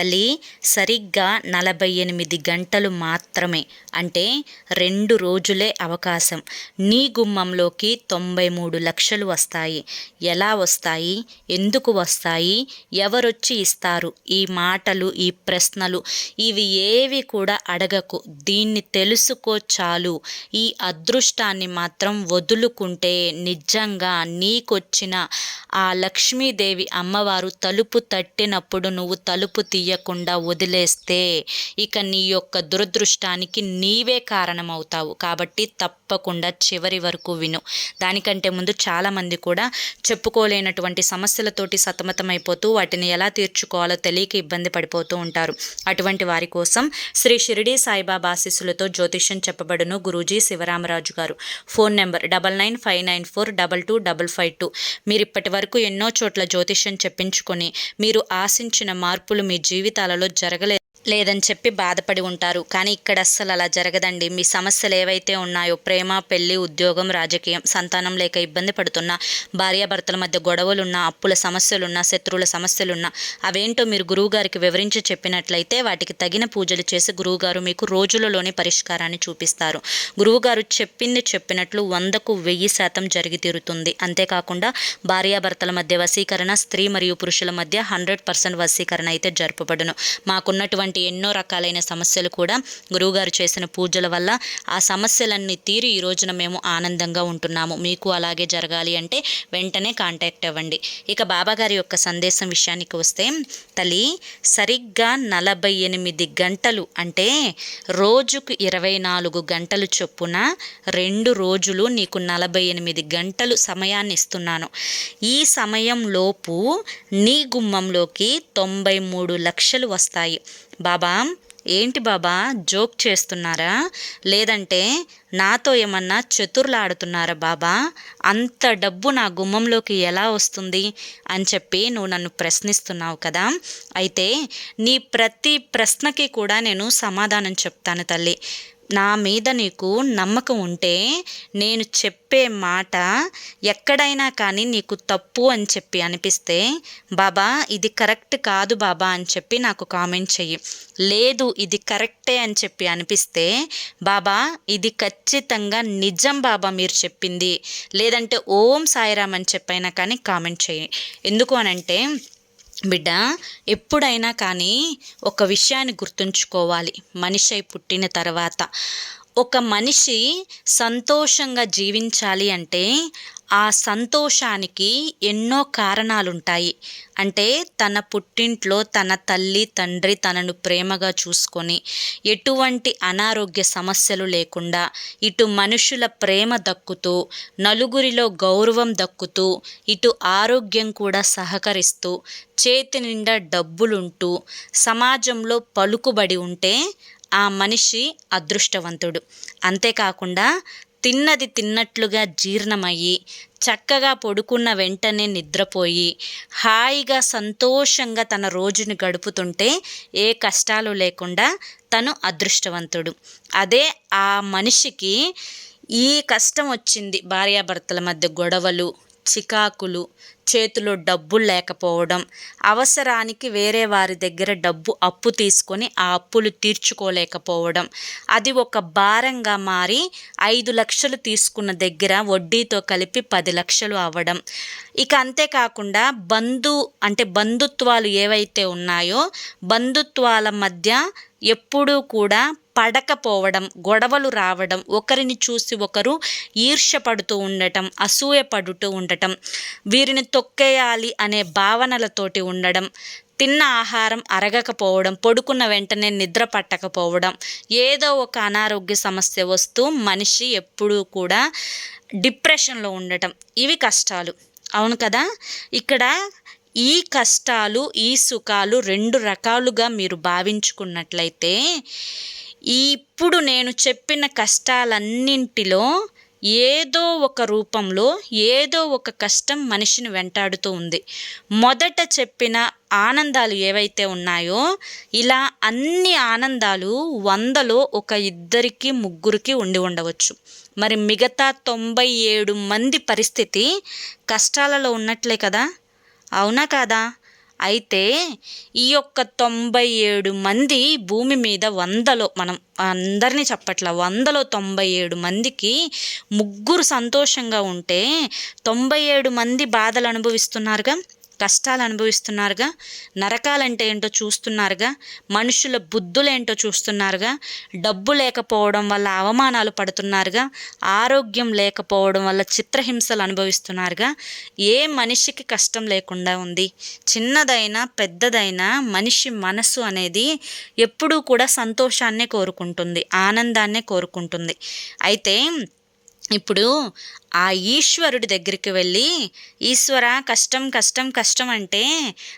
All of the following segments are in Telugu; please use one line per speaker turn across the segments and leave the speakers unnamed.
తల్లి సరిగ్గా నలభై ఎనిమిది గంటలు మాత్రమే. అంటే రెండు రోజులే అవకాశం. నీ గుమ్మంలోకి తొంభై మూడు లక్షలు వస్తాయి. ఎలా వస్తాయి? ఎందుకు వస్తాయి? ఎవరొచ్చి ఇస్తారు? ఈ మాటలు ఈ ప్రశ్నలు ఇవి ఏవి కూడా అడగకు. దీన్ని తెలుసుకో చాలు. ఈ అదృష్టాన్ని మాత్రం వదులుకుంటే నిజంగా నీకొచ్చిన ఆ లక్ష్మీదేవి అమ్మవారు తలుపు తట్టినప్పుడు నువ్వు తలుపు చెయ్యకుండా వదిలేస్తే ఇక నీ యొక్క దురదృష్టానికి నీవే కారణమవుతావు. కాబట్టి తప్పకుండా చివరి వరకు విను. దానికంటే ముందు చాలామంది కూడా చెప్పుకోలేనటువంటి సమస్యలతోటి సతమతమైపోతూ వాటిని ఎలా తీర్చుకోవాలో తెలియక ఇబ్బంది పడిపోతూ ఉంటారు. అటువంటి వారి కోసం శ్రీ షిరిడి సాయిబాబా ఆశీస్సులతో జ్యోతిష్యం చెప్పబడును గురూజీ శివరామరాజు గారు. Phone number double nine five nine four double two double five two. మీరు ఇప్పటి వరకు ఎన్నో చోట్ల జ్యోతిష్యం చెప్పించుకొని మీరు ఆశించిన మార్పులు మీ జీవితాలలో జరగలే లేదని చెప్పి బాధపడి ఉంటారు. కానీ ఇక్కడ అస్సలు అలా జరగదండి. మీ సమస్యలు ఏవైతే ఉన్నాయో ప్రేమ పెళ్ళి ఉద్యోగం రాజకీయం సంతానం లేక ఇబ్బంది పడుతున్నా భార్యాభర్తల మధ్య గొడవలున్నా అప్పుల సమస్యలున్నా శత్రువుల సమస్యలున్నా అవేంటో మీరు గురువుగారికి వివరించి చెప్పినట్లయితే వాటికి తగిన పూజలు చేసి గురువుగారు మీకు రోజులలోనే పరిష్కారాన్ని చూపిస్తారు. గురువుగారు చెప్పింది చెప్పినట్లు వందకు వెయ్యి శాతం జరిగి తీరుతుంది. అంతేకాకుండా భార్యాభర్తల మధ్య వశీకరణ స్త్రీ మరియు పురుషుల మధ్య హండ్రెడ్ పర్సెంట్ వశీకరణ అయితే జరపబడును. మాకున్నటువంటి ఎన్నో రకాలైన సమస్యలు కూడా గురువుగారు చేసిన పూజల వల్ల ఆ సమస్యలన్నీ తీరి ఈ రోజున మేము ఆనందంగా ఉంటున్నాము. మీకు అలాగే జరగాలి అంటే వెంటనే కాంటాక్ట్ అవ్వండి. ఇక బాబాగారి యొక్క సందేశం విషయానికి వస్తే తల్లి సరిగ్గా నలభై ఎనిమిది గంటలు అంటే రోజుకు ఇరవై నాలుగు గంటలు చొప్పున రెండు రోజులు నీకు నలభై ఎనిమిది గంటలు సమయాన్ని ఇస్తున్నాను. ఈ సమయంలోపు నీ గుమ్మంలోకి తొంభై మూడు లక్షలు వస్తాయి. బాబా ఏంటి బాబా జోక్ చేస్తున్నారా? లేదంటే నాతో ఏమన్నా చతుర్లాడుతున్నారా బాబా? అంత డబ్బు నా గుమ్మంలోకి ఎలా వస్తుంది? అని చెప్పి నువ్వు నన్ను ప్రశ్నిస్తున్నావు కదా. అయితే నీ ప్రతి ప్రశ్నకి కూడా నేను సమాధానం చెప్తాను తల్లి. నా మీద నీకు నమ్మకం ఉంటే నేను చెప్పే మాట ఎక్కడైనా కానీ నీకు తప్పు అని చెప్పి అనిపిస్తే బాబా ఇది కరెక్ట్ కాదు బాబా అని చెప్పి నాకు కామెంట్ చెయ్యి. లేదు ఇది కరెక్టే అని చెప్పి అనిపిస్తే బాబా ఇది ఖచ్చితంగా నిజం బాబా మీరు చెప్పింది. లేదంటే ఓం సాయిరామ్ అని చెప్పైనా కానీ కామెంట్ చెయ్యి. ఎందుకు అనంటే బిడ్డ ఎప్పుడైనా కానీ ఒక విషయాన్ని గుర్తుంచుకోవాలి. మనిషి అయి పుట్టిన తర్వాత. ఒక మనిషి సంతోషంగా జీవించాలి అంటే ఆ సంతోషానికి ఎన్నో కారణాలుంటాయి. అంటే తన పుట్టింట్లో తన తల్లి తండ్రి తనను ప్రేమగా చూసుకొని ఎటువంటి అనారోగ్య సమస్యలు లేకుండా ఇటు మనుషుల ప్రేమ దక్కుతూ నలుగురిలో గౌరవం దక్కుతూ ఇటు ఆరోగ్యం కూడా సహకరిస్తూ చేతి నిండా డబ్బులుంటూ సమాజంలో పలుకుబడి ఉంటే ఆ మనిషి అదృష్టవంతుడు. అంతేకాకుండా తిన్నది తిన్నట్లుగా జీర్ణమయ్యి చక్కగా పడుకున్న వెంటనే నిద్రపోయి హాయిగా సంతోషంగా తన రోజుని గడుపుతుంటే ఏ కష్టాలు లేకుండా తను అదృష్టవంతుడు. అదే ఆ మనిషికి ఈ కష్టం వచ్చింది. భార్యాభర్తల మధ్య గొడవలు చికాకులు చేతిలో డబ్బులు లేకపోవడం అవసరానికి వేరే వారి దగ్గర డబ్బు అప్పు తీసుకొని ఆ అప్పులు తీర్చుకోలేకపోవడం. అది ఒక భారంగా మారి ఐదు లక్షలు తీసుకున్న దగ్గర వడ్డీతో కలిపి పది లక్షలు అవ్వడం. ఇక అంతేకాకుండా బంధు అంటే బంధుత్వాలు ఏవైతే ఉన్నాయో బంధుత్వాల మధ్య ఎప్పుడూ కూడా పడకపోవడం గొడవలు రావడం ఒకరిని చూసి ఒకరు ఈర్ష్యపడుతూ ఉండటం అసూయపడుతూ ఉండటం వీరిని తొక్కేయాలి అనే భావనలతోటి ఉండడం తిన్న ఆహారం అరగకపోవడం పడుకున్న వెంటనే నిద్ర పట్టకపోవడం ఏదో ఒక అనారోగ్య సమస్య వస్తూ మనిషి ఎప్పుడూ కూడా డిప్రెషన్లో ఉండటం ఇవి కష్టాలు. అవును కదా? ఇక్కడ ఈ కష్టాలు ఈ సుఖాలు రెండు రకాలుగా మీరు భావించుకున్నట్లయితే ఇప్పుడు నేను చెప్పిన కష్టాలన్నింటిలో ఏదో ఒక రూపంలో ఏదో ఒక కష్టం మనిషిని వెంటాడుతూ ఉంది. మొదట చెప్పిన ఆనందాలు ఏవైతే ఉన్నాయో ఇలా అన్ని ఆనందాలు వందలో ఒక ఇద్దరికి ముగ్గురికి ఉండి ఉండవచ్చు. మరి మిగతా తొంభై ఏడు మంది పరిస్థితి కష్టాలలో ఉన్నట్లే కదా? అవునా కాదా? అయితే ఈ యొక్క తొంభై ఏడు మంది భూమి మీద వందలో మనం అందరినీ చెప్పట్లా వందలో తొంభై ఏడు మందికి ముగ్గురు సంతోషంగా ఉంటే తొంభై ఏడు మంది బాధలు అనుభవిస్తున్నారుగా? కష్టాలు అనుభవిస్తున్నారుగా నరకాలంటే ఏంటో చూస్తున్నారుగా? మనుషుల బుద్ధులేంటో చూస్తున్నారుగా? డబ్బు లేకపోవడం వల్ల అవమానాలు పడుతున్నారుగా? ఆరోగ్యం లేకపోవడం వల్ల చిత్రహింసలు అనుభవిస్తున్నారుగా? ఏ మనిషికి కష్టం లేకుండా ఉంది? చిన్నదైనా పెద్దదైనా మనిషి మనసు అనేది ఎప్పుడూ కూడా సంతోషాన్నే కోరుకుంటుంది ఆనందాన్నే కోరుకుంటుంది. అయితే ఇప్పుడు ఆ ఈశ్వరుడి దగ్గరికి వెళ్ళి ఈశ్వర కష్టం కష్టం కష్టం అంటే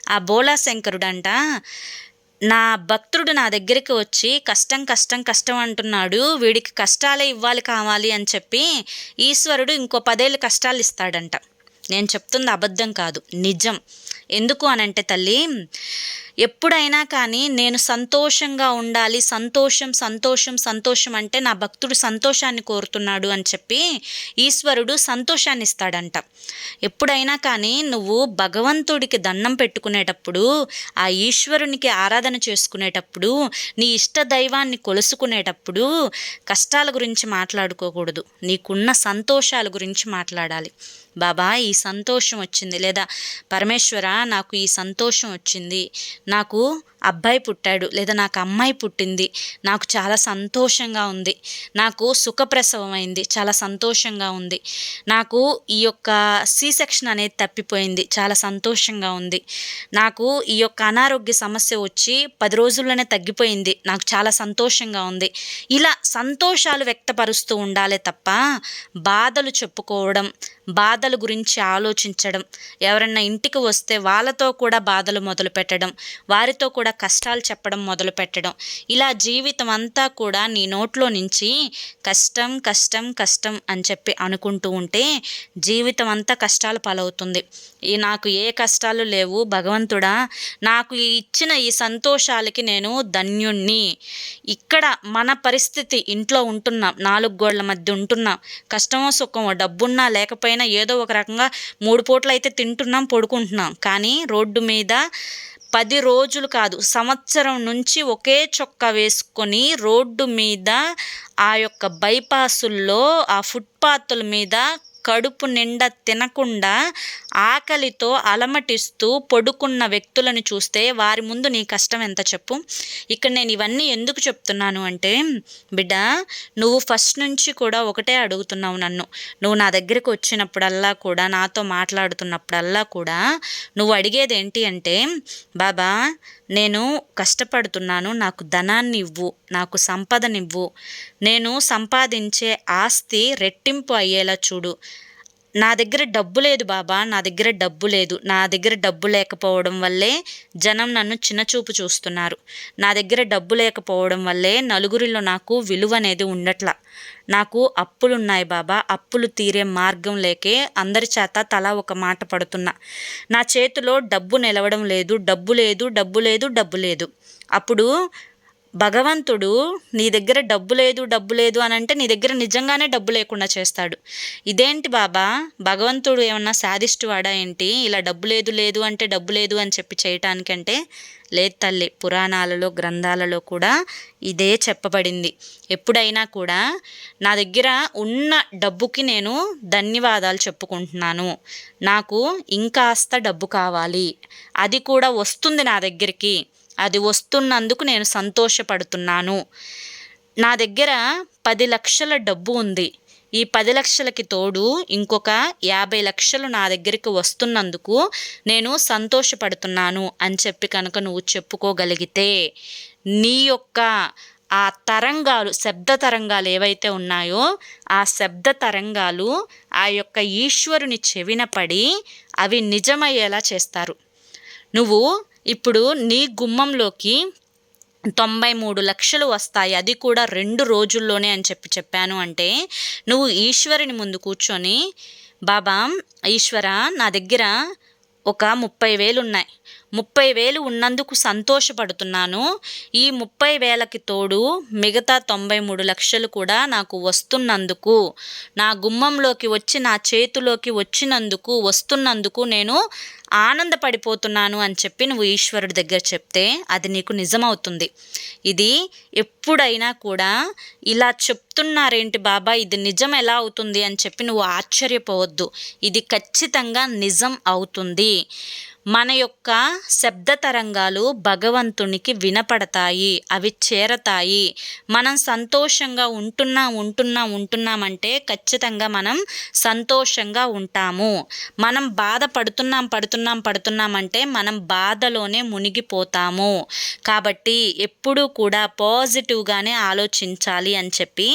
ఆ బోలా శంకరుడంట నా భక్తుడు నా దగ్గరికి వచ్చి కష్టం కష్టం కష్టం అంటున్నాడు. వీడికి కష్టాలే ఇవ్వాలి కావాలి అని చెప్పి ఈశ్వరుడు ఇంకో పదేళ్ళు కష్టాలు ఇస్తాడంట. నేను చెప్తుంది అబద్ధం కాదు నిజం. ఎందుకు అనంటే తల్లి ఎప్పుడైనా కానీ నేను సంతోషంగా ఉండాలి సంతోషం సంతోషం సంతోషం అంటే నా భక్తుడు సంతోషాన్ని కోరుతున్నాడు అని చెప్పి ఈశ్వరుడు సంతోషాన్ని ఇస్తాడంట ఎప్పుడైనా కానీ నువ్వు భగవంతుడికి దండం పెట్టుకునేటప్పుడు ఆ ఈశ్వరునికి ఆరాధన చేసుకునేటప్పుడు నీ ఇష్ట దైవాన్ని కొలుసుకునేటప్పుడు కష్టాల గురించి మాట్లాడుకోకూడదు. నీకున్న సంతోషాల గురించి మాట్లాడాలి. బాబా ఈ సంతోషం వచ్చింది. లేదా పరమేశ్వర నాకు ఈ సంతోషం వచ్చింది. నాకు అబ్బాయి పుట్టాడు. లేదా నాకు అమ్మాయి పుట్టింది. నాకు చాలా సంతోషంగా ఉంది. నాకు సుఖప్రసవం అయింది చాలా సంతోషంగా ఉంది. నాకు ఈ యొక్క సి సెక్షన్ అనేది తప్పిపోయింది. చాలా సంతోషంగా ఉంది. నాకు ఈ యొక్క అనారోగ్య సమస్య వచ్చి పది రోజుల్లోనే తగ్గిపోయింది. నాకు చాలా సంతోషంగా ఉంది. ఇలా సంతోషాలు వ్యక్తపరుస్తూ ఉండాలి తప్ప బాధలు చెప్పుకోవడం బాధ బాధల గురించి ఆలోచించడం ఎవరన్నా ఇంటికి వస్తే వాళ్ళతో కూడా బాధలు మొదలు పెట్టడం వారితో కూడా కష్టాలు చెప్పడం మొదలు పెట్టడం ఇలా జీవితం అంతా కూడా నీ నోట్లో నుంచి కష్టం కష్టం కష్టం అని చెప్పి అనుకుంటూ ఉంటే జీవితం అంతా కష్టాలు పాలవుతుంది. ఈ నాకు ఏ కష్టాలు లేవు భగవంతుడా నాకు ఇచ్చిన ఈ సంతోషాలకి నేను ధన్యుణ్ణి. ఇక్కడ మన పరిస్థితి ఇంట్లో ఉంటున్నాం నాలుగు గోళ్ళ మధ్య ఉంటున్నాం. కష్టమో సుఖమో డబ్బున్నా లేకపోయినా ఏదో ఒక రకంగా మూడు పూటలు అయితే తింటున్నాం పడుకుంటున్నాం. కానీ రోడ్డు మీద పది రోజులు కాదు సంవత్సరం నుంచి ఒకే చొక్కా వేసుకొని రోడ్డు మీద ఆ యొక్క బైపాసుల్లో ఆ ఫుట్పాత్ల మీద కడుపు నిండా తినకుండా ఆకలితో అలమటిస్తూ పడుకున్న వ్యక్తులను చూస్తే వారి ముందు నీ కష్టం ఎంత చెప్పు. ఇక్కడ నేను ఇవన్నీ ఎందుకు చెప్తున్నాను అంటే బిడ్డ నువ్వు ఫస్ట్ నుంచి కూడా ఒకటే అడుగుతున్నావు నన్ను. నువ్వు నా దగ్గరికి వచ్చినప్పుడల్లా కూడా నాతో మాట్లాడుతున్నప్పుడల్లా కూడా నువ్వు అడిగేది ఏంటి అంటే బాబా నేను కష్టపడుతున్నాను నాకు ధనాన్ని ఇవ్వు నాకు సంపదనివ్వు. నేను సంపాదించే ఆస్తి రెట్టింపు అయ్యేలా చూడు. నా దగ్గర డబ్బు లేదు బాబా నా దగ్గర డబ్బు లేదు. నా దగ్గర డబ్బు లేకపోవడం వల్లే జనం నన్ను చిన్నచూపు చూస్తున్నారు. నా దగ్గర డబ్బు లేకపోవడం వల్లే నలుగురిలో నాకు విలువ అనేది ఉండట్లా. నాకు అప్పులున్నాయి బాబా అప్పులు తీరే మార్గం లేకే అందరి చేత తలా ఒక మాట పడుతున్నా. నా చేతిలో డబ్బు నిలవడం లేదు డబ్బు లేదు డబ్బు లేదు డబ్బు లేదు. అప్పుడు భగవంతుడు నీ దగ్గర డబ్బు లేదు డబ్బు లేదు అని అంటే నీ దగ్గర నిజంగానే డబ్బు లేకుండా చేస్తాడు. ఇదేంటి బాబా? భగవంతుడు ఏమన్నా సాధిష్టు వాడా ఏంటి? ఇలా డబ్బు లేదు లేదు అంటే డబ్బు లేదు అని చెప్పి చేయటానికంటే లేదు తల్లి పురాణాలలో గ్రంథాలలో కూడా ఇదే చెప్పబడింది. ఎప్పుడైనా కూడా నా దగ్గర ఉన్న డబ్బుకి నేను ధన్యవాదాలు చెప్పుకుంటున్నాను. నాకు ఇంకాస్త డబ్బు కావాలి. అది కూడా వస్తుంది నా దగ్గరికి. అది వస్తున్నందుకు నేను సంతోషపడుతున్నాను. నా దగ్గర పది లక్షల డబ్బు ఉంది. ఈ పది లక్షలకి తోడు ఇంకొక యాభై లక్షలు నా దగ్గరికి వస్తున్నందుకు నేను సంతోషపడుతున్నాను అని చెప్పి కనుక నువ్వు చెప్పుకోగలిగితే నీ యొక్క ఆ తరంగాలు శబ్ద తరంగాలు ఏవైతే ఉన్నాయో ఆ శబ్ద తరంగాలు ఆ యొక్క ఈశ్వరుని చెవిన పడి అవి నిజమయ్యేలా చేస్తారు. నువ్వు ఇప్పుడు నీ గుమ్మంలోకి తొంభై మూడు లక్షలు వస్తాయి. అది కూడా రెండు రోజుల్లోనే అని చెప్పి చెప్పాను అంటే నువ్వు ఈశ్వరుని ముందు కూర్చొని బాబా ఈశ్వర నా దగ్గర ఒక ముప్పై వేలు ఉన్నాయి ముప్పై వేలు ఉన్నందుకు సంతోషపడుతున్నాను. ఈ ముప్పై వేలకి తోడు మిగతా తొంభై మూడు లక్షలు కూడా నాకు వస్తున్నందుకు నా గుమ్మంలోకి వచ్చి నా చేతిలోకి వచ్చినందుకు వస్తున్నందుకు నేను ఆనందపడిపోతున్నాను అని చెప్పి నువ్వు ఈశ్వరుడి దగ్గర చెప్తే అది నీకు నిజమవుతుంది. ఇది ఎప్పుడైనా కూడా ఇలా చెప్తున్నారేంటి బాబా ఇది నిజం ఎలా అవుతుంది అని చెప్పి నువ్వు ఆశ్చర్యపోవద్దు. ఇది ఖచ్చితంగా నిజం అవుతుంది. మన యొక్క శబ్ద తరంగాలు భగవంతునికి వినపడతాయి అవి చేరతాయి. మనం సంతోషంగా ఉంటున్నా ఉంటున్నా ఉంటున్నామంటే ఖచ్చితంగా మనం సంతోషంగా ఉంటాము. మనం బాధపడుతున్నాం పడుతున్నాం పడుతున్నామంటే మనం బాధలోనే మునిగిపోతాము. కాబట్టి ఎప్పుడూ కూడా పాజిటివ్గానే ఆలోచించాలి అని చెప్పి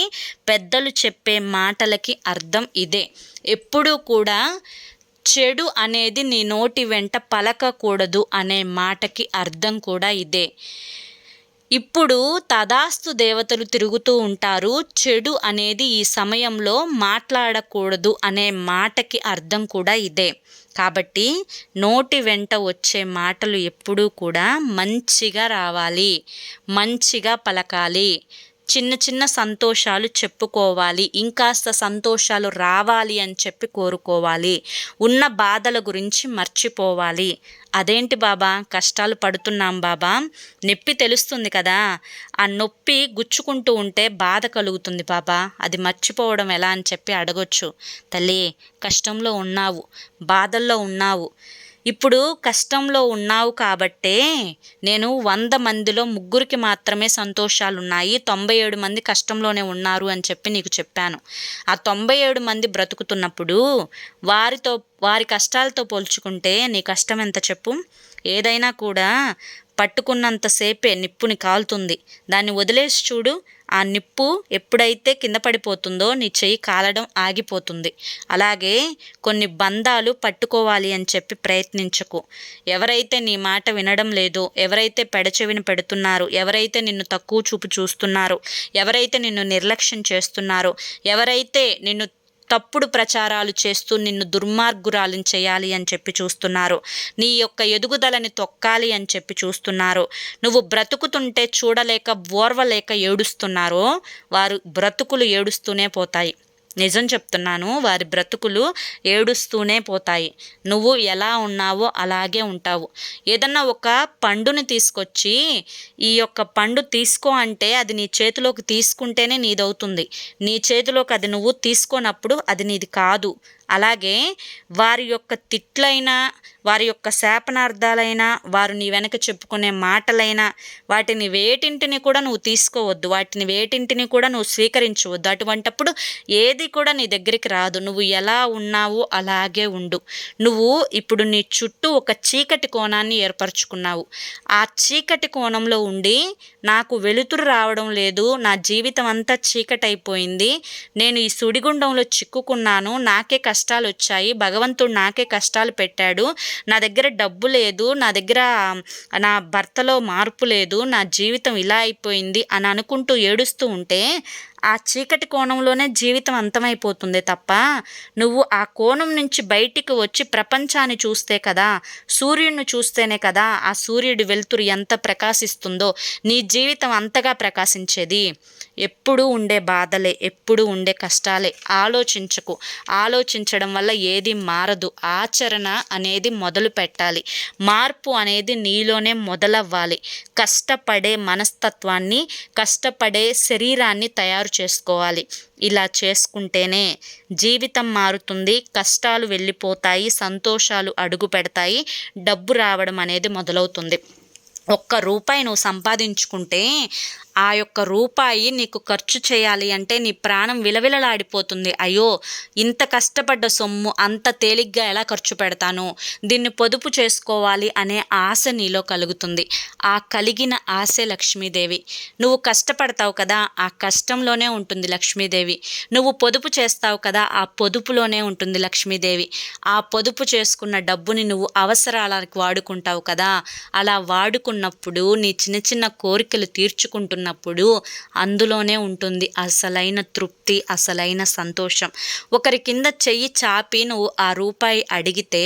పెద్దలు చెప్పే మాటలకి అర్థం ఇదే. ఎప్పుడూ కూడా చెడు అనేది నీ నోటి వెంట పలకకూడదు అనే మాటకి అర్థం కూడా ఇదే. ఇప్పుడు తదాస్తు దేవతలు తిరుగుతూ ఉంటారు. చెడు అనేది ఈ సమయంలో మాట్లాడకూడదు అనే మాటకి అర్థం కూడా ఇదే. కాబట్టి నోటి వెంట వచ్చే మాటలు ఎప్పుడూ కూడా మంచిగా రావాలి. మంచిగా పలకాలి. చిన్న చిన్న సంతోషాలు చెప్పుకోవాలి. ఇంకాస్త సంతోషాలు రావాలి అని చెప్పి కోరుకోవాలి. ఉన్న బాధల గురించి మర్చిపోవాలి. అదేంటి బాబా? కష్టాలు పడుతున్నాం బాబా. నొప్పి తెలుస్తుంది కదా. ఆ నొప్పి గుచ్చుకుంటూ ఉంటే బాధ కలుగుతుంది బాబా. అది మర్చిపోవడం ఎలా అని చెప్పి అడగొచ్చు. తల్లి కష్టంలో ఉన్నావు. బాధల్లో ఉన్నావు. ఇప్పుడు కష్టంలో ఉన్నావు కాబట్టే నేను వంద మందిలో ముగ్గురికి మాత్రమే సంతోషాలు ఉన్నాయి తొంభై ఏడు మంది కష్టంలోనే ఉన్నారు అని చెప్పి నీకు చెప్పాను. ఆ తొంభై ఏడు మంది బ్రతుకుతున్నప్పుడు వారితో వారి కష్టాలతో పోల్చుకుంటే నీ కష్టం ఎంత చెప్పు? ఏదైనా కూడా పట్టుకున్నంతసేపే నిప్పుని కాలుతుంది. దాన్ని వదిలేసి చూడు. ఆ నిప్పు ఎప్పుడైతే కింద పడిపోతుందో నీ చెయ్యి కాలడం ఆగిపోతుంది. అలాగే కొన్ని బంధాలు పట్టుకోవాలి అని చెప్పి ప్రయత్నించకు. ఎవరైతే నీ మాట వినడం లేదో ఎవరైతే పెడచెవిని పెడుతున్నారో ఎవరైతే నిన్ను తక్కువ చూపు చూస్తున్నారో ఎవరైతే నిన్ను నిర్లక్ష్యం చేస్తున్నారో ఎవరైతే నిన్ను తప్పుడు ప్రచారాలు చేస్తూ నిన్ను దుర్మార్గురాలను చేయాలి అని చెప్పి చూస్తున్నారు. నీ యొక్క ఎదుగుదలని తొక్కాలి అని చెప్పి చూస్తున్నారు. నువ్వు బ్రతుకుతుంటే చూడలేక ఓర్వలేక ఏడుస్తున్నారో వారు బ్రతుకులు ఏడుస్తూనే పోతాయి. నిజం చెప్తున్నాను వారి బ్రతుకులు ఏడుస్తూనే పోతాయి. నువ్వు ఎలా ఉన్నావో అలాగే ఉంటావు. ఏదన్నా ఒక పండుని తీసుకొచ్చి ఈ యొక్క పండు తీసుకో అంటే అది నీ చేతిలోకి తీసుకుంటేనే నీదవుతుంది. నీ చేతిలోకి అది నువ్వు తీసుకోనప్పుడు అది నీది కాదు. అలాగే వారి యొక్క తిట్లైనా వారి యొక్క శాపనార్థాలైనా వారు నీ వెనక చెప్పుకునే మాటలైనా వాటిని వేటింటిని కూడా నువ్వు తీసుకోవద్దు వాటిని వేటింటిని కూడా నువ్వు స్వీకరించవద్దు. అటువంటప్పుడు ఏది కూడా నీ దగ్గరికి రాదు. నువ్వు ఎలా ఉన్నావు అలాగే ఉండు. నువ్వు ఇప్పుడు నీ చుట్టూ ఒక చీకటి కోణాన్ని ఏర్పరచుకున్నావు. ఆ చీకటి కోణంలో ఉండి నాకు వెలుతురు రావడం లేదు నా జీవితం అంతా చీకటి అయిపోయింది నేను ఈ సుడిగుండంలో చిక్కుకున్నాను నాకే కష్టం కష్టాలు వచ్చాయి భగవంతుడు నాకే కష్టాలు పెట్టాడు. నా దగ్గర డబ్బు లేదు. నా దగ్గర నా భర్తలో మార్పు లేదు. నా జీవితం ఇలా అయిపోయింది అని అనుకుంటూ ఏడుస్తూ ఉంటే ఆ చీకటి కోణంలోనే జీవితం అంతమైపోతుంది తప్ప నువ్వు ఆ కోణం నుంచి బయటికి వచ్చి ప్రపంచాన్ని చూస్తే కదా సూర్యుడిని చూస్తేనే కదా ఆ సూర్యుడి వెలుతురు ఎంత ప్రకాశిస్తుందో నీ జీవితం అంతగా ప్రకాశించేది. ఎప్పుడూ ఉండే బాధలే ఎప్పుడూ ఉండే కష్టాలే. ఆలోచించకు. ఆలోచించ ఆలోచించడం వల్ల ఏది మారదు. ఆచరణ అనేది మొదలు పెట్టాలి. మార్పు అనేది నీలోనే మొదలవ్వాలి. కష్టపడే మనస్తత్వాన్ని కష్టపడే శరీరాన్ని తయారు చేసుకోవాలి. ఇలా చేసుకుంటేనే జీవితం మారుతుంది. కష్టాలు వెళ్ళిపోతాయి సంతోషాలు అడుగు పెడతాయి డబ్బు రావడం అనేది మొదలవుతుంది. ఒక్క రూపాయి నువ్వు సంపాదించుకుంటే ఆ యొక్క రూపాయి నీకు ఖర్చు చేయాలి అంటే నీ ప్రాణం విలవిలలాడిపోతుంది. అయ్యో ఇంత కష్టపడ్డ సొమ్ము అంత తేలిగ్గా ఎలా ఖర్చు పెడతాను? దీన్ని పొదుపు చేసుకోవాలి అనే ఆశ నీలో కలుగుతుంది. ఆ కలిగిన ఆశే లక్ష్మీదేవి. నువ్వు కష్టపడతావు కదా ఆ కష్టంలోనే ఉంటుంది లక్ష్మీదేవి. నువ్వు పొదుపు చేస్తావు కదా ఆ పొదుపులోనే ఉంటుంది లక్ష్మీదేవి. ఆ పొదుపు చేసుకున్న డబ్బుని నువ్వు అవసరాలకు వాడుకుంటావు కదా అలా వాడుకున్నప్పుడు నీ చిన్న చిన్న కోరికలు తీర్చుకుంటున్నప్పుడు అందులోనే ఉంటుంది అసలైన తృప్తి అసలైన సంతోషం. ఒకరి కింద చెయ్యి చాపి నువ్వు ఆ రూపాయి అడిగితే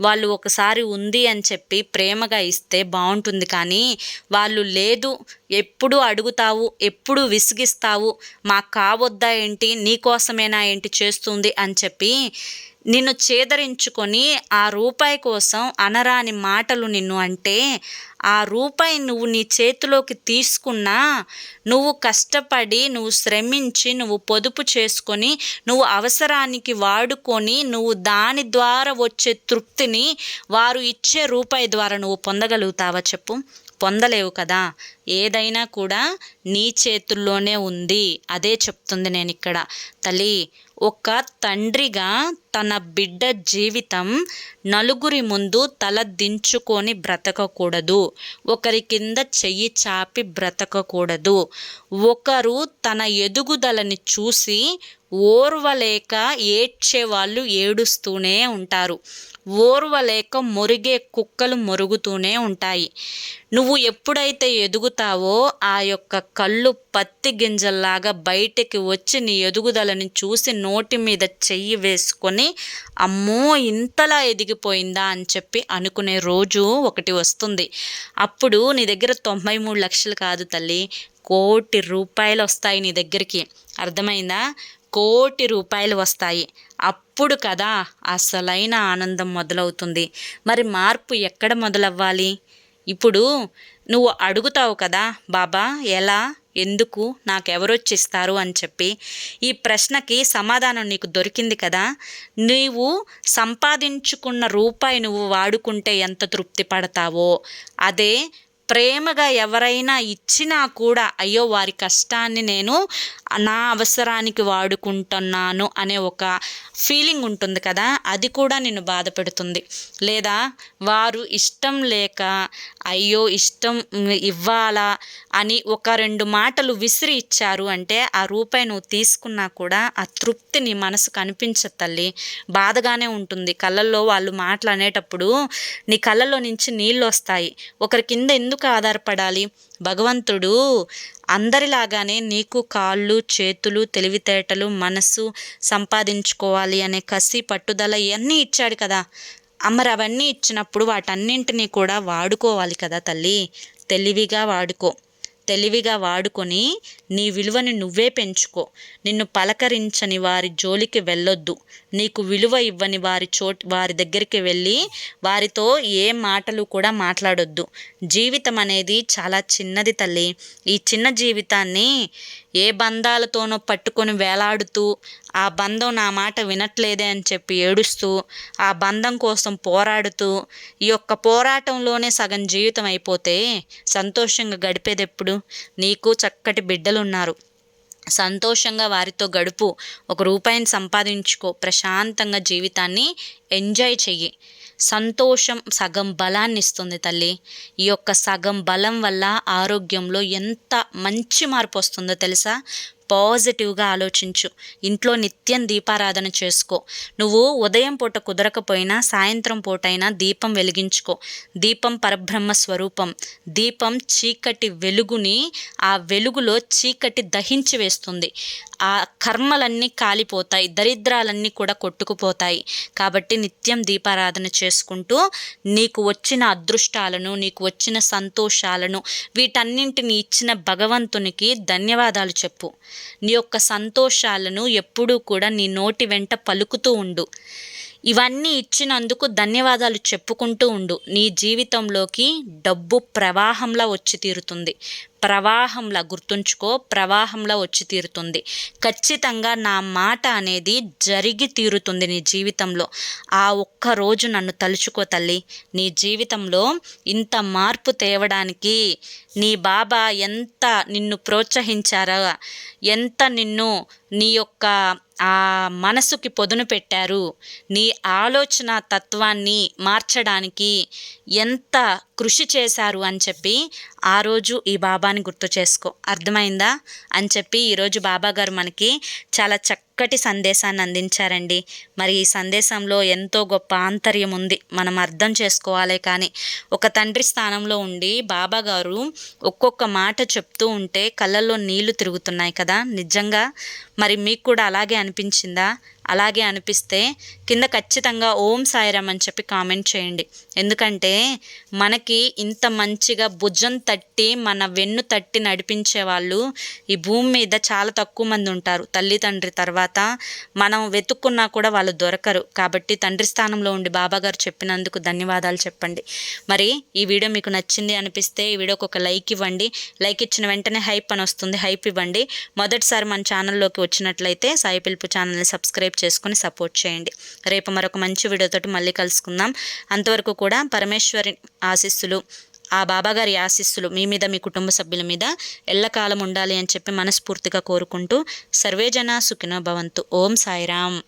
వాళ్ళు ఒకసారి ఉంది అని చెప్పి ప్రేమగా ఇస్తే బాగుంటుంది. కానీ వాళ్ళు లేదు ఎప్పుడు అడుగుతావు ఎప్పుడు విసిగిస్తావు మాకు కావద్దా ఏంటి నీకోసమేనా ఏంటి చేస్తుంది అని చెప్పి నిన్ను చేదరించుకొని ఆ రూపాయి కోసం అనరాని మాటలు నిన్ను అంటే ఆ రూపాయి నువ్వు నీ చేతిలోకి తీసుకున్నా నువ్వు కష్టపడి నువ్వు శ్రమించి నువ్వు పొదుపు చేసుకొని నువ్వు అవసరానికి వాడుకొని నువ్వు దాని ద్వారా వచ్చే తృప్తిని వారు ఇచ్చే రూపాయి ద్వారా నువ్వు పొందగలుగుతావా చెప్పు? పొందలేవు కదా. ఏదైనా కూడా నీ చేతుల్లోనే ఉంది. అదే చెప్తుంది నేను ఇక్కడ తల్లి ఒక తండ్రిగా తన బిడ్డ జీవితం నలుగురి ముందు తల దించుకొని బ్రతకకూడదు. ఒకరి కింద చెయ్యి చాపి బ్రతకకూడదు. ఒకరు తన ఎదుగుదలని చూసి ఓర్వలేక ఏడ్చే వాళ్ళు ఏడుస్తూనే ఉంటారు. ఓర్వలేక మురిగే కుక్కలు మురుగుతూనే ఉంటాయి. నువ్వు ఎప్పుడైతే ఎదుగుతావో ఆ యొక్క కళ్ళు పత్తి గింజల్లాగా బయటికి వచ్చి నీ ఎదుగుదలని చూసి నోటి మీద చెయ్యి వేసుకొని అమ్మో ఇంతలా ఎదిగిపోయిందా? అని చెప్పి అనుకునే రోజు ఒకటి వస్తుంది. అప్పుడు నీ దగ్గర తొంభై మూడు లక్షలు కాదు తల్లి కోటి రూపాయలు వస్తాయి నీ దగ్గరికి. అర్థమైందా? కోటి రూపాయలు వస్తాయి. అప్పుడు కదా అసలైన ఆనందం మొదలవుతుంది. మరి మార్పు ఎక్కడ మొదలవ్వాలి? ఇప్పుడు నువ్వు అడుగుతావు కదా బాబా ఎలా? ఎందుకు? నాకెవరొచ్చిస్తారు అని చెప్పి ఈ ప్రశ్నకి సమాధానం నీకు దొరికింది కదా. నీవు సంపాదించుకున్న రూపాయి నువ్వు వాడుకుంటే ఎంత తృప్తి పడతావో అదే ప్రేమగా ఎవరైనా ఇచ్చినా కూడా అయ్యో వారి కష్టాన్ని నేను నా అవసరానికి వాడుకుంటున్నాను అనే ఒక ఫీలింగ్ ఉంటుంది కదా అది కూడా నిన్ను బాధ పెడుతుంది. లేదా వారు ఇష్టం లేక అయ్యో ఇష్టం ఇవ్వాలా అని ఒక రెండు మాటలు విసిరి ఇచ్చారు అంటే ఆ రూపాయి నువ్వు తీసుకున్నా కూడా ఆ తృప్తి నీ మనసు కనిపించదు తల్లి. బాధగానే ఉంటుంది. కళ్ళల్లో వాళ్ళు మాటలు అనేటప్పుడు నీ కళ్ళల్లో నుంచి నీళ్ళు వస్తాయి. ఒకరి కింద ఎందుకు ఆధారపడాలి? భగవంతుడు అందరిలాగానే నీకు కాళ్ళు చేతులు తెలివితేటలు మనసు సంపాదించుకోవాలి అనే కసి పట్టుదల ఇవన్నీ ఇచ్చాడు కదా. అమ్మరు అవన్నీ ఇచ్చినప్పుడు వాటన్నింటినీ కూడా వాడుకోవాలి కదా తల్లి. తెలివిగా వాడుకో. తెలివిగా వాడుకొని నీ విలువని నువ్వే పెంచుకో. నిన్ను పలకరించని వారి జోలికి వెళ్ళొద్దు. నీకు విలువ ఇవ్వని వారి చోటు వారి దగ్గరికి వెళ్ళి వారితో ఏ మాటలు కూడా మాట్లాడొద్దు. జీవితం అనేది చాలా చిన్నది తల్లి. ఈ చిన్న జీవితాన్ని ఏ బంధాలతోనో పట్టుకొని వేలాడుతూ ఆ బంధం నా మాట వినట్లేదే అని చెప్పి ఏడుస్తూ ఆ బంధం కోసం పోరాడుతూ ఈ యొక్క పోరాటంలోనే సగం జీవితం అయిపోతే సంతోషంగా గడిపేది ఎప్పుడు నీకు చక్కటి బిడ్డలు ఉన్నారు సంతోషంగా వారితో గడుపు ఒక రూపాయిని సంపాదించుకో ప్రశాంతంగా జీవితాన్ని ఎంజాయ్ చెయ్యి. సంతోషం సగం బలాన్ని ఇస్తుంది తల్లి. ఈ యొక్క సగం బలం వల్ల ఆరోగ్యంలో ఎంత మంచి మార్పు వస్తుందో తెలుసా? పాజిటివ్గా ఆలోచించు. ఇంట్లో నిత్యం దీపారాధన చేసుకో. నువ్వు ఉదయం పూట కుదరకపోయినా సాయంత్రం పూటైనా దీపం వెలిగించుకో. దీపం పరబ్రహ్మ స్వరూపం. దీపం చీకటి వెలుగుని ఆ వెలుగులో చీకటి దహించి వేస్తుంది. ఆ కర్మలన్నీ కాలిపోతాయి. దరిద్రాలన్నీ కూడా కొట్టుకుపోతాయి. కాబట్టి నిత్యం దీపారాధన చేసుకుంటూ నీకు వచ్చిన అదృష్టాలను నీకు వచ్చిన సంతోషాలను వీటన్నింటిని ఇచ్చిన భగవంతునికి ధన్యవాదాలు చెప్పు. నీ యొక్క సంతోషాలను ఎప్పుడూ కూడా నీ నోటి వెంట పలుకుతూ ఉండు. ఇవన్నీ ఇచ్చినందుకు ధన్యవాదాలు చెప్పుకుంటూ ఉండు. నీ జీవితంలోకి డబ్బు ప్రవాహంలా వచ్చి తీరుతుంది. ప్రవాహంలా గుర్తుంచుకో ప్రవాహంలా వచ్చి తీరుతుంది. ఖచ్చితంగా నా మాట అనేది జరిగి తీరుతుంది నీ జీవితంలో. ఆ ఒక్క రోజు నన్ను తలుచుకో తల్లి. నీ జీవితంలో ఇంత మార్పు తేవడానికి నీ బాబా ఎంత నిన్ను ప్రోత్సహించారా? ఎంత నిన్ను నీ యొక్క ఆ మనసుకి పొదును పెట్టారు. నీ ఆలోచన తత్వాన్ని మార్చడానికి ఎంత కృషి చేశారు అని చెప్పి ఆ రోజు ఈ బాబాని గుర్తు చేసుకో. అర్థమైందా? అని చెప్పి ఈరోజు బాబా గారు మనకి చాలా చక్క చక్కటి సందేశాన్ని అందించారండి. మరి ఈ సందేశంలో ఎంతో గొప్ప ఆంతర్యం ఉంది. మనం అర్థం చేసుకోవాలి కానీ. ఒక తండ్రి స్థానంలో ఉండి బాబా గారు ఒక్కొక్క మాట చెప్తూ ఉంటే కళ్ళల్లో నీళ్ళు తిరుగుతున్నాయి కదా. నిజంగా? మరి మీకు కూడా అలాగే అనిపించిందా? అలాగే అనిపిస్తే కింద ఖచ్చితంగా ఓం సాయిరామ్ అని చెప్పి కామెంట్ చేయండి. ఎందుకంటే మనకి ఇంత మంచిగా భుజం తట్టి మన వెన్ను తట్టి నడిపించే వాళ్ళు ఈ భూమి మీద చాలా తక్కువ మంది ఉంటారు. తల్లి తండ్రి తర్వాత మనం వెతుక్కున్నా కూడా వాళ్ళు దొరకరు. కాబట్టి తండ్రి స్థానంలో ఉండి బాబాగారు చెప్పినందుకు ధన్యవాదాలు చెప్పండి. మరి ఈ వీడియో మీకు నచ్చింది అనిపిస్తే ఈ వీడియోకి ఒక లైక్ ఇవ్వండి. లైక్ ఇచ్చిన వెంటనే హైప్ అని వస్తుంది. హైప్ ఇవ్వండి. మొదటిసారి మన ఛానల్లోకి వచ్చినట్లయితే సాయి పిలుపు ఛానల్ని సబ్స్క్రైబ్ చేసుకొని సపోర్ట్ చేయండి. రేపు మరొక మంచి వీడియోతోటి మళ్ళీ కలుసుకుందాం. అంతవరకు కూడా పరమేశ్వరి ఆశీస్సులు ఆ బాబాగారి ఆశీస్సులు మీ మీద మీ కుటుంబ సభ్యుల మీద ఎల్లకాలం ఉండాలి అని చెప్పి మనస్ఫూర్తిగా కోరుకుంటూ సర్వేజన సుఖినో భవంతు. ఓం సాయిరామ్.